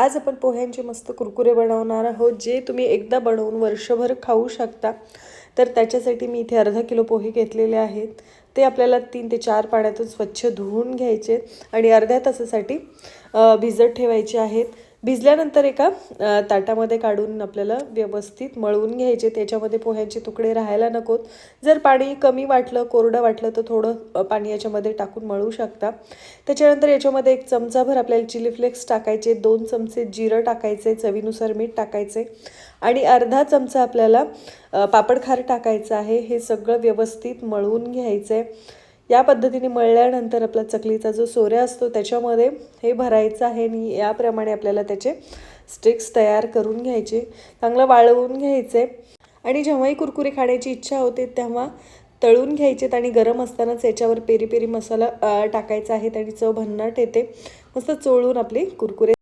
आज आपण पोह्यांचे मस्त कुरकुरे बनवणार आहोत जे तुम्ही एकदा बनवून वर्षभर खाऊ शकता. तर त्याच्यासाठी मी इथे अर्धा किलो पोहे घेतलेले आहेत. ते आपल्याला तीन ते चार पाण्यातून स्वच्छ धुवून घ्यायचे आणि अर्ध्या तासासाठी भिजत ठेवायचे आहेत. भिजल्यानंतर एका ताटामध्ये काढून आपल्याला व्यवस्थित मळवून घ्यायचे. त्याच्यामध्ये पोह्यांचे तुकडे राहायला नकोत. जर पाणी कमी वाटलं कोरडं वाटलं तर थोडं पाणी याच्यामध्ये टाकून मळू शकता. त्याच्यानंतर याच्यामध्ये एक चमचाभर आपल्याला चिली फ्लेक्स टाकायचे. दोन चमचे जिरं टाकायचे चवीनुसार मीठ टाकायचे. आणि अर्धा चमचा आपल्याला पापडखार टाकायचं आहे. हे सगळं व्यवस्थित मळवून घ्यायचं आहे या पद्धतीने मळल्यानंतर आपला चकलीचा जो सोऱ्या असतो त्याच्यामध्ये हे भरायचं आहे आणि याप्रमाणे आपल्याला त्याचे स्टिक्स तयार करून घ्यायचे चांगलं वाळवून घ्यायचे. आणि जेव्हाही कुरकुरे खाण्याची इच्छा होते तेव्हा तळून घ्यायचेत आणि गरम असतानाच याच्यावर पेरी पेरी मसाला टाकायचा आहे आणि चव भन्नाट येते. मस्त चोळून आपले कुरकुरे